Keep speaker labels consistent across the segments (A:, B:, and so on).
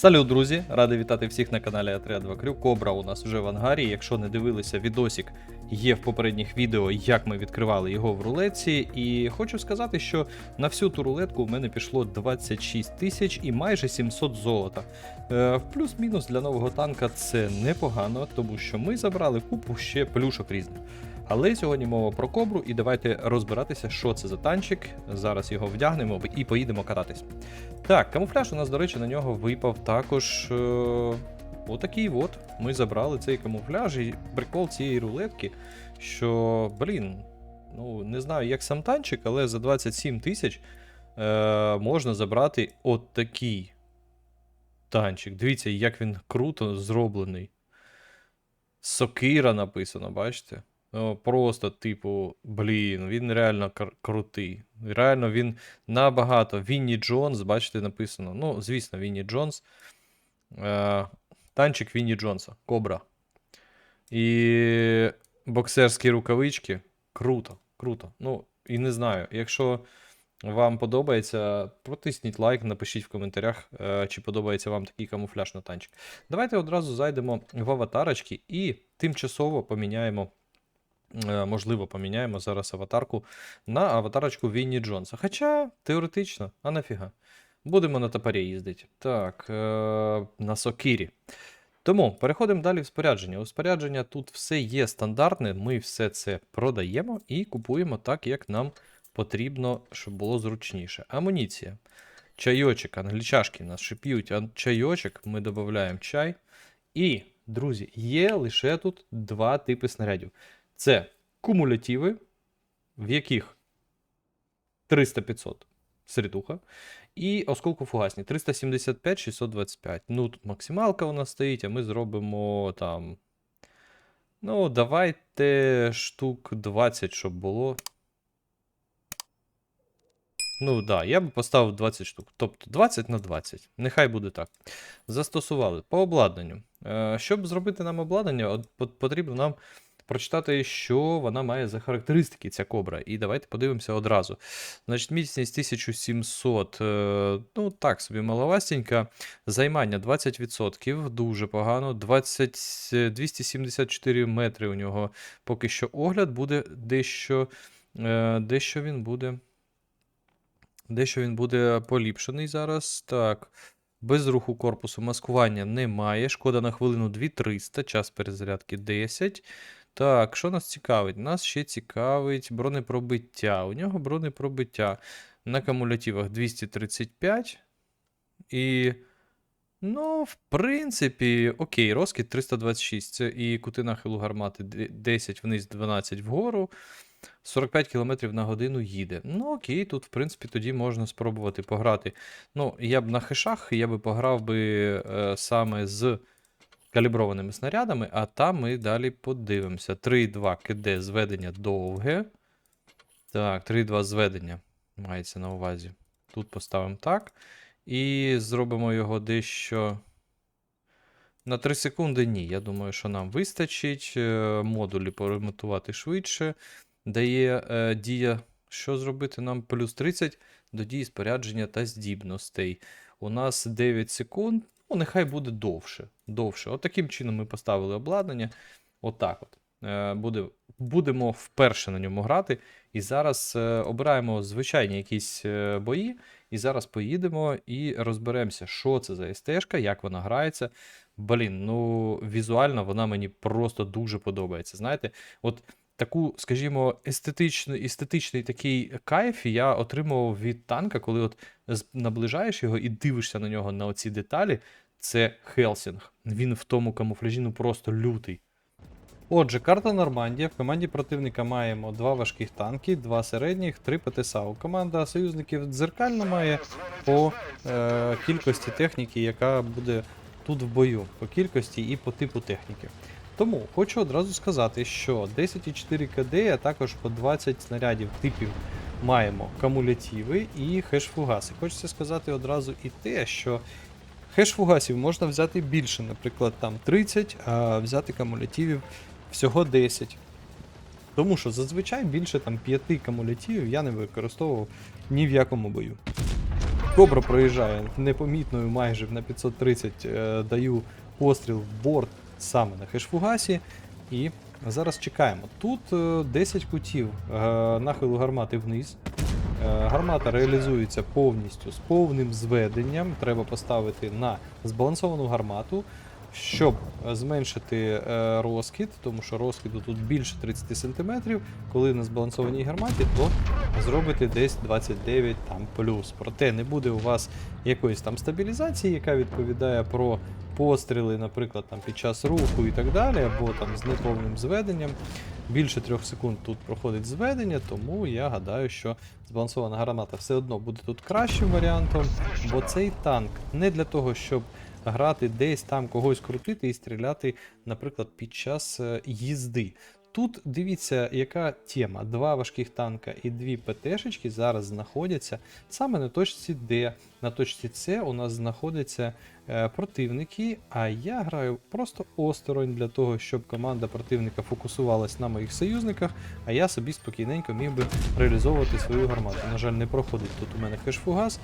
A: Салют, друзі! Радий вітати всіх на каналі Отряд 2 Крю. Кобра у нас вже в ангарі. Якщо не дивилися, відосик є в попередніх відео, як ми відкривали його в рулетці. І хочу сказати, що на всю ту рулетку в мене пішло 26 тисяч і майже 700 золота. Е, в плюс-мінус для нового танка це непогано, тому що ми забрали купу ще плюшок різних. Але сьогодні мова про кобру, і давайте розбиратися, що це за танчик. Зараз його вдягнемо і поїдемо кататись. Так, камуфляж у нас, до речі, на нього випав також. Е- отакий от. Ми забрали цей камуфляж, і прикол цієї рулетки, що, блін, ну не знаю, як сам танчик, але за 27 тисяч е- можна забрати от такий танчик. Дивіться, як він круто зроблений. Сокира написано, бачите? Ну, просто, типу, блін, він реально кр- крутий. Реально він набагато. Вінні Джонс, бачите, написано. Ну, звісно, Вінні Джонс. Е, танчик Вінні Джонса, Кобра. І боксерські рукавички. Круто, круто. Ну, і не знаю, якщо вам подобається, протисніть лайк, напишіть в коментарях, е, чи подобається вам такий камуфляж на танчик. Давайте одразу зайдемо в аватарочки і тимчасово поміняємо. Е, Можливо, поміняємо зараз аватарку на аватарочку Вінні Джонса. Хоча, теоретично, а нафіга. Будемо на топорі їздити. Так, е- на Сокірі. Тому переходимо далі в спорядження. У спорядження тут все є стандартне, ми все це продаємо і купуємо так, як нам потрібно, щоб було зручніше. Амуніція. Чайочок, англічашки нас шип'ють, а чайочок, ми додаємо чай. І, друзі, є лише тут два типи снарядів. Це кумулятиви, в яких 300-500 середуха, і осколкофугасні 375-625. Ну, тут максималка у нас стоїть, а ми зробимо там. Ну, давайте штук 20, щоб було. Ну, да, я би поставив 20 штук. Тобто 20 на 20. Нехай буде так. Застосували по обладнанню. Е, щоб зробити нам обладнання, потрібно нам прочитати, що вона має за характеристики, ця кобра. І давайте подивимося одразу. Значить, міцність 1700, е, ну так собі маловастенька. Займання 20%, дуже погано. 20, е, 274 метри у нього поки що огляд буде дещо, е, дещо він буде. Дещо він буде поліпшений зараз. Так. Без руху корпусу маскування немає. Шкода на хвилину 2300, час перезарядки 10. Так, що нас цікавить? Нас ще цікавить бронепробиття. У нього бронепробиття на кумулятивах 235. І. Ну, в принципі, окей, розкид 326. Це і кути нахилу гармати 10 вниз, 12 вгору. 45 км на годину їде. Ну, окей, тут, в принципі, тоді можна спробувати пограти. Ну, я б на хешах, я би пограв би е, саме з каліброваними снарядами, а там ми далі подивимося. 3,2 КД зведення довге. Так, 3,2 зведення мається на увазі. Тут поставимо так. І зробимо його дещо. На 3 секунди ні. Я думаю, що нам вистачить. Е, Модулі поремонтувати швидше. Дає е, дія, що зробити нам плюс 30 до дії спорядження та здібностей. У нас 9 секунд. Ну, нехай буде довше. довше. От таким чином ми поставили обладнання. Отак от. Е, буде, будемо вперше на ньому грати. І зараз е, обираємо звичайні якісь е, бої. І зараз поїдемо і розберемося, що це за СТ-шка, як вона грається. Блін, ну візуально вона мені просто дуже подобається. Знаєте, от таку, скажімо, естетичний, естетичний такий кайф я отримував від танка, коли от наближаєш його і дивишся на нього на оці деталі. Це Хелсінг. Він в тому камуфляжі ну просто лютий. Отже, карта Нормандія. В команді противника маємо два важких танки, два середніх, три ПТСАУ. Команда союзників дзеркально має по е, кількості техніки, яка буде тут в бою, по кількості і по типу техніки. Тому хочу одразу сказати, що 10,4 КД, а також по 20 снарядів типів маємо кумулятиви і хеш-фугаси. Хочеться сказати одразу і те, що хеш-фугасів можна взяти більше, наприклад, там 30, а взяти кумулятивів всього 10. Тому що зазвичай більше там 5 кумулятивів я не використовував ні в якому бою. Кобра проїжджає непомітною майже на 530 е, даю постріл в борт саме на хешфугасі. І зараз чекаємо. Тут е, 10 кутів е, нахилу гармати вниз. Е, Гармата реалізується повністю з повним зведенням. Треба поставити на збалансовану гармату, щоб е, зменшити е, розкид, тому що розкиду тут більше 30 см. Коли на збалансованій гарматі, то зробите десь 29 там плюс. Проте не буде у вас якоїсь там стабілізації, яка відповідає про постріли, наприклад, там під час руху і так далі, або там з неповним зведенням. Більше трьох секунд тут проходить зведення, тому я гадаю, що збалансована граната все одно буде тут кращим варіантом, бо цей танк не для того, щоб грати десь там когось крутити і стріляти, наприклад, під час е, їзди. Тут дивіться, яка тема. Два важких танка і дві ПТшечки зараз знаходяться саме на точці Д. На точці С у нас знаходяться е, противники, а я граю просто осторонь для того, щоб команда противника фокусувалась на моїх союзниках, а я собі спокійненько міг би реалізовувати свою гармату. На жаль, не проходить тут у мене хешфугас.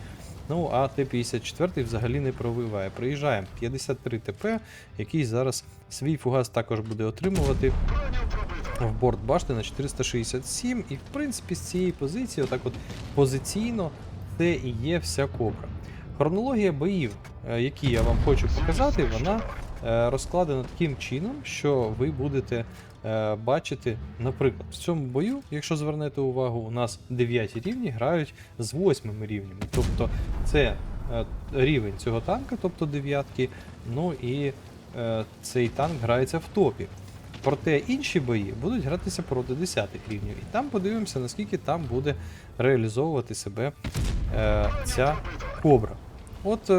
A: Ну а Т-54 взагалі не пробиває. Приїжджаємо 53 ТП, який зараз свій фугас також буде отримувати в борт башти на 467. І в принципі з цієї позиції, отак от позиційно, це і є вся кобра. Хронологія боїв, е, які я вам хочу показати, вона е, розкладена таким чином, що ви будете бачити, наприклад, в цьому бою, якщо звернете увагу, у нас 9 рівні грають з 8 рівнями. Тобто це е, рівень цього танка, тобто дев'ятки, ну і е, цей танк грається в топі. Проте інші бої будуть гратися проти 10 рівнів. І там подивимося, наскільки там буде реалізовувати себе е, ця кобра. От е,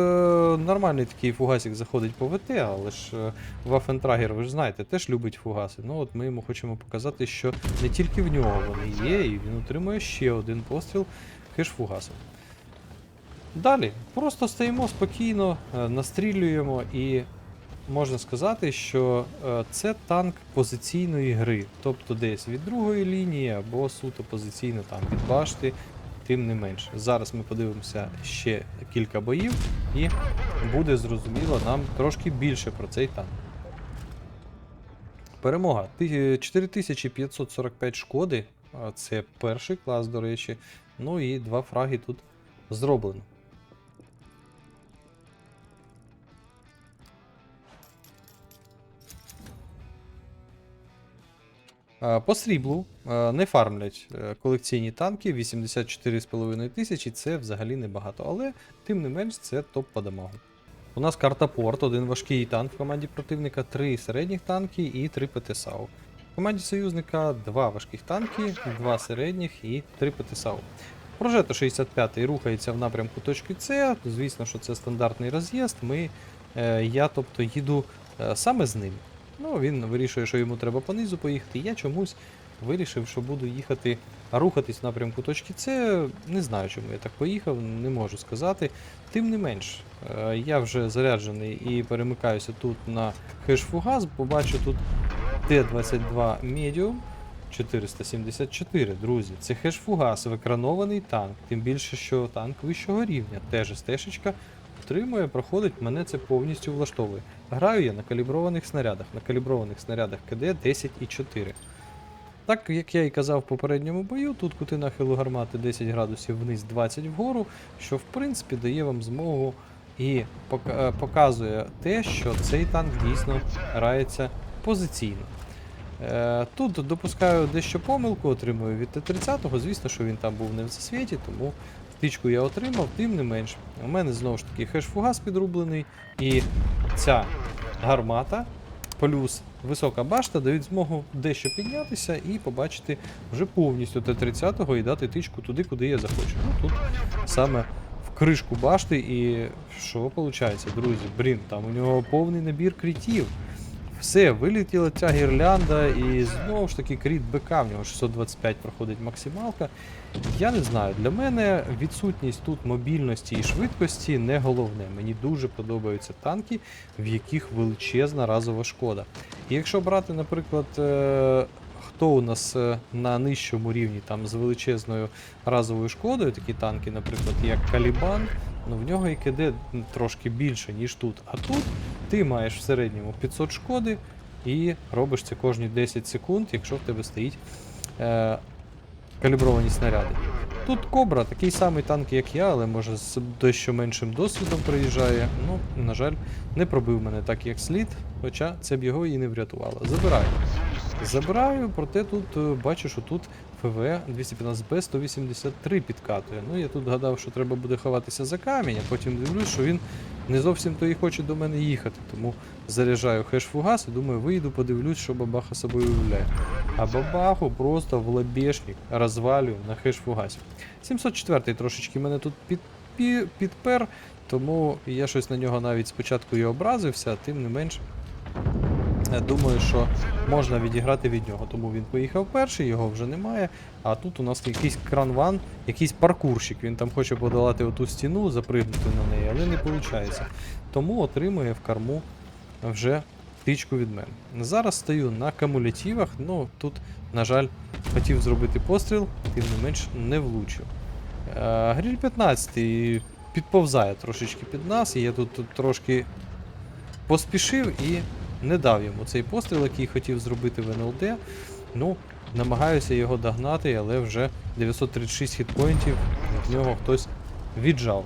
A: нормальний такий фугасик заходить по ВТ, але ж е, Вафентрагер, ви ж знаєте, теж любить фугаси. Ну от ми йому хочемо показати, що не тільки в нього вони є, і він отримує ще один постріл хеш-фугасом. Далі, просто стоїмо спокійно, е, настрілюємо і можна сказати, що е, це танк позиційної гри, тобто десь від другої лінії або суто позиційно там від башти, тим не менше. Зараз ми подивимося ще кілька боїв і буде зрозуміло нам трошки більше про цей танк. Перемога. 4545 шкоди. Це перший клас, до речі. Ну і два фраги тут зроблено. По сріблу е, не фармлять е, колекційні танки 84,5 тисячі, це взагалі небагато, але тим не менш це топ по дамагу. У нас карта порт, один важкий танк в команді противника, три середніх танки і три ПТСАУ. В команді союзника два важких танки, два середніх і три ПТСАУ. Прожето 65 рухається в напрямку точки С. Звісно, що це стандартний роз'їзд. Ми, е, я тобто їду е, саме з ним. Ну, він вирішує, що йому треба понизу поїхати. Я чомусь вирішив, що буду їхати, рухатись в напрямку точки С. Не знаю, чому я так поїхав, не можу сказати. Тим не менш, е, я вже заряджений і перемикаюся тут на хеш-фугас, побачу тут Т-22 Medium 474, друзі. Це хеш-фугас, екранований танк, тим більше, що танк вищого рівня, теж стежечка отримує, проходить, мене це повністю влаштовує. Граю я на каліброваних снарядах, на каліброваних снарядах КД 10 і 4. Так, як я і казав в попередньому бою, тут кути нахилу гармати 10 градусів вниз, 20 вгору, що в принципі дає вам змогу і е, показує те, що цей танк дійсно грається позиційно. Е, Тут допускаю дещо помилку, отримую від Т-30, звісно, що він там був не в засвіті, тому Птичку я отримав, тим не менш. У мене знову ж таки хеш-фугас підрублений, і ця гармата плюс висока башта дають змогу дещо піднятися і побачити вже повністю Т-30 і дати тичку туди, куди я захочу. Ну тут саме в кришку башти, і що виходить, друзі? Блін, там у нього повний набір критів. Все, вилетіла ця гірлянда, і знову ж таки кріт БК, в нього 625 проходить максималка. Я не знаю, для мене відсутність тут мобільності і швидкості не головне. Мені дуже подобаються танки, в яких величезна разова шкода. І якщо брати, наприклад, е, хто у нас е, на нижчому рівні там з величезною разовою шкодою, такі танки, наприклад, як Калібан, Ну в нього і КД трошки більше, ніж тут. А тут ти маєш в середньому 500 шкоди і робиш це кожні 10 секунд, якщо в тебе стоїть е, калібровані снаряди. Тут Кобра, такий самий танк, як я, але може з дещо меншим досвідом приїжджає. Ну, на жаль, не пробив мене так, як слід, хоча це б його і не врятувало. Забираю. Забираю, проте тут е, бачу, що тут ФВ 215Б 183 підкатує. Ну, я тут гадав, що треба буде ховатися за камінь, а потім дивлюсь, що він не зовсім то і хоче до мене їхати. Тому заряджаю хеш-фугас і думаю, вийду, подивлюсь, що бабаха собою уявляє. А бабаху просто в лобешник розвалюю на хеш-фугасі. 704 трошечки мене тут під, під, підпер, тому я щось на нього навіть спочатку і образився, тим не менш. Думаю, що можна відіграти від нього, тому він поїхав перший, його вже немає. А тут у нас якийсь кранван, якийсь паркурщик. Він там хоче подолати оту стіну, запригнути на неї, але не виходить. Тому отримує в корму вже тичку від мене. Зараз стою на кумулятивах, ну тут, на жаль, хотів зробити постріл, тим не менш не влучив. Е, Гріль 15 підповзає трошечки під нас, і я тут, тут трошки поспішив і не дав йому цей постріл, який хотів зробити в НЛД. Ну, намагаюся його догнати, але вже 936 хітпоінтів від нього хтось віджав.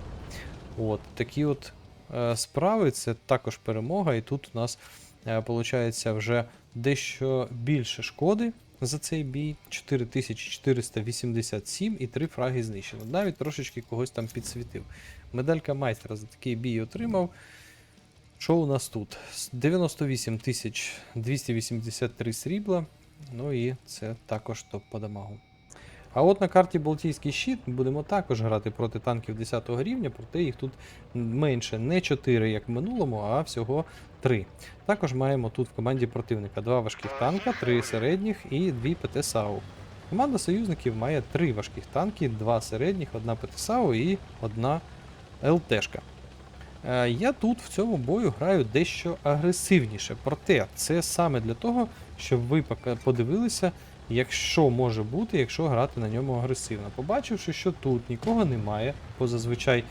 A: От, такі от е, справи, це також перемога, і тут у нас е, вже дещо більше шкоди за цей бій. 4487 і 3 фраги знищено. Навіть трошечки когось там підсвітив. Медалька майстра за такий бій отримав. Що у нас тут? С- 98 тисяч 283 срібла. Ну і це також топ по дамагу. А от на карті Балтійський щит будемо також грати проти танків 10 рівня, проте їх тут менше не 4, як в минулому, а всього 3. Також маємо тут в команді противника 2 важких танка, 3 середніх і 2 ПТ САУ. Команда союзників має 3 важких танки, 2 середніх, 1 ПТ САУ і 1 ЛТшка. Е, Я тут в цьому бою граю дещо агресивніше. Проте це саме для того, щоб ви подивилися, якщо може бути, якщо грати на ньому агресивно. Побачивши, що тут нікого немає, бо зазвичай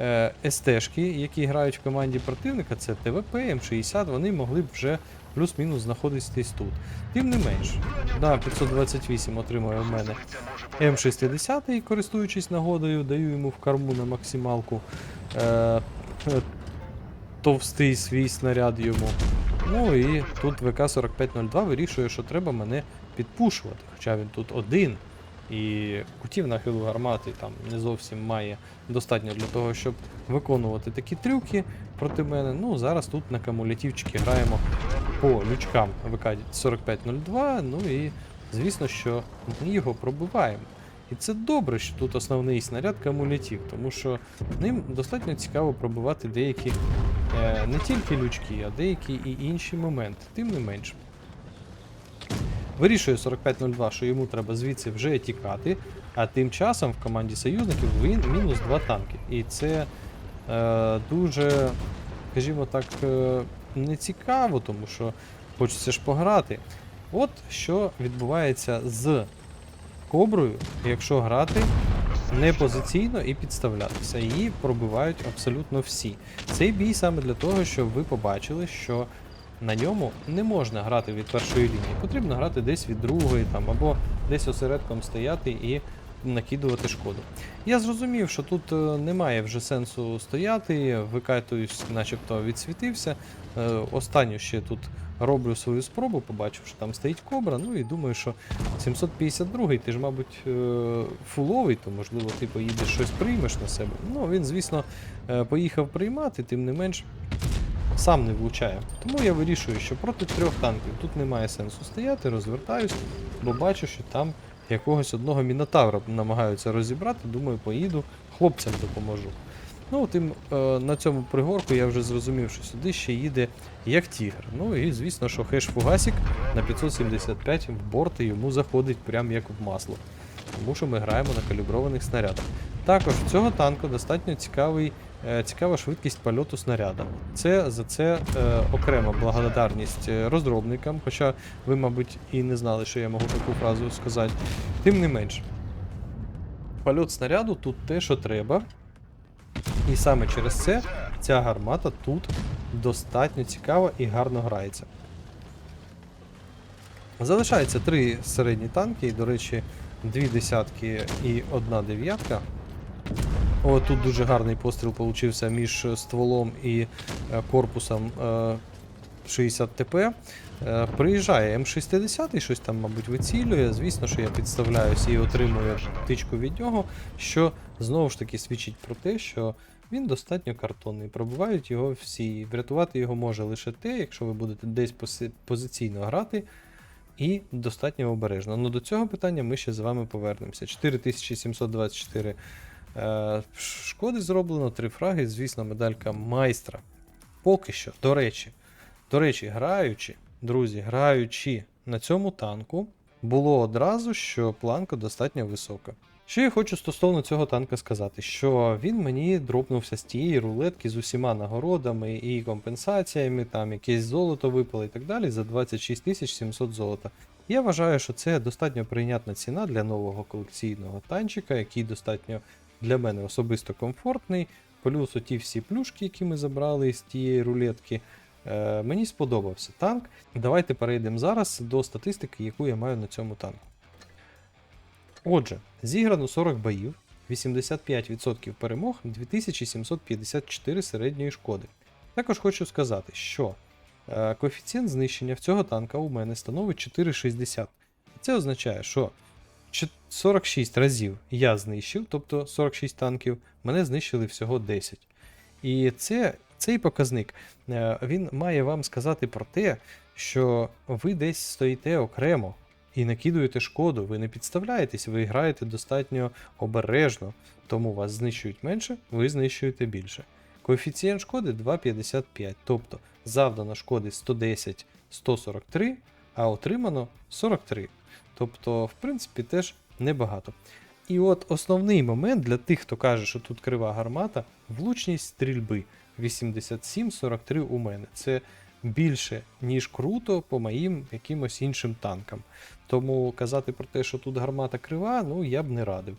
A: е, СТшки, які грають в команді противника, це ТВП, М60, вони могли б вже плюс-мінус знаходитись тут. Тим не менш, на 528 отримує в мене М60, і користуючись нагодою, даю йому в корму на максималку. Е, товстий свій снаряд йому. Ну і тут ВК-4502 вирішує, що треба мене підпушувати. Хоча він тут один. І кутів нахилу гармати там не зовсім має достатньо для того, щоб виконувати такі трюки проти мене. Ну, зараз тут на кумулятивчики граємо по лючкам ВК-4502. Ну і звісно, що ми його пробиваємо. І це добре, що тут основний снаряд кумулятив, тому що ним достатньо цікаво пробивати деякі е, не тільки лючки, а деякі і інші моменти, тим не менш. Вирішує 4502, що йому треба звідси вже тікати, а тим часом в команді союзників він мінус 2 танки. І це е, дуже, скажімо так, е, не цікаво, тому що хочеться ж пограти. От що відбувається з коброю, якщо грати не позиційно і підставлятися. Її пробивають абсолютно всі. Цей бій саме для того, щоб ви побачили, що на ньому не можна грати від першої лінії. Потрібно грати десь від другої, там, або десь осередком стояти і накидувати шкоду. Я зрозумів, що тут е, немає вже сенсу стояти, викайтуюсь, начебто відсвітився. Е, Останню ще тут роблю свою спробу, побачив, що там стоїть кобра. Ну і думаю, що 752-й, ти ж, мабуть, е, фуловий, то можливо ти поїдеш щось приймеш на себе. Ну, він, звісно, поїхав приймати, тим не менш сам не влучає. Тому я вирішую, що проти трьох танків тут немає сенсу стояти, розвертаюсь, бо бачу, що там якогось одного мінотавра намагаються розібрати. Думаю, поїду, хлопцям допоможу. Ну, тим е, на цьому пригорку я вже зрозумів, що сюди ще їде як тігр. Ну і звісно, що хеш фугасік на 575 в борт і йому заходить прям як в масло. Тому що ми граємо на каліброваних снарядах. Також цього танку достатньо цікавий, цікава швидкість польоту снаряда. Це за це е, окрема благодарність е, розробникам, хоча ви, мабуть, і не знали, що я можу таку фразу сказати. Тим не менш, польот снаряду тут те, що треба. І саме через це ця гармата тут достатньо цікава і гарно грається. Залишається три середні танки, до речі, дві десятки і одна дев'ятка. О, тут дуже гарний постріл получився між стволом і е, корпусом е, 60 ТП. Е, Приїжджає М60 і щось там, мабуть, вицілює. Звісно, що я підставляюсь і отримую тичку від нього, що знову ж таки свідчить про те, що він достатньо картонний. Пробувають його всі. Врятувати його може лише те, якщо ви будете десь позиційно грати. І достатньо обережно. Ну до цього питання ми ще з вами повернемося. 4724 е, шкоди зроблено, 3 фраги, звісно, медалька майстра. Поки що, до речі, до речі, граючи, друзі, граючи на цьому танку, було одразу, що планка достатньо висока. Що я хочу стосовно цього танка сказати, що він мені дропнувся з тієї рулетки з усіма нагородами і компенсаціями, там якесь золото випало і так далі за 26 700 золота. Я вважаю, що це достатньо прийнятна ціна для нового колекційного танчика, який достатньо для мене особисто комфортний. Плюс оті всі плюшки, які ми забрали з тієї рулетки. Е, мені сподобався танк. Давайте перейдемо зараз до статистики, яку я маю на цьому танку. Отже, зіграно 40 боїв, 85% перемог, 2754 середньої шкоди. Також хочу сказати, що е, коефіцієнт знищення в цього танка у мене становить 4,60. Це означає, що 46 разів я знищив, тобто 46 танків, мене знищили всього 10. І це, цей показник е, він має вам сказати про те, що ви десь стоїте окремо і накидуєте шкоду, ви не підставляєтесь, ви граєте достатньо обережно, тому вас знищують менше, ви знищуєте більше. Коефіцієнт шкоди 2,55, тобто завдано шкоди 110 143, а отримано 43. Тобто, в принципі, теж небагато. І от основний момент для тих, хто каже, що тут крива гармата, влучність стрільби 87-43 у мене. Це більше, ніж круто по моїм якимось іншим танкам. Тому казати про те, що тут гармата крива, ну я б не радив.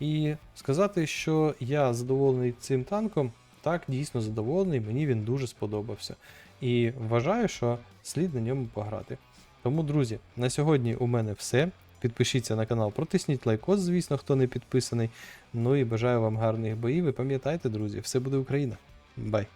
A: І сказати, що я задоволений цим танком, так, дійсно задоволений, мені він дуже сподобався. І вважаю, що слід на ньому пограти. Тому, друзі, на сьогодні у мене все. Підпишіться на канал, протисніть лайкос, звісно, хто не підписаний. Ну і бажаю вам гарних боїв. І пам'ятайте, друзі, все буде Україна. Бай!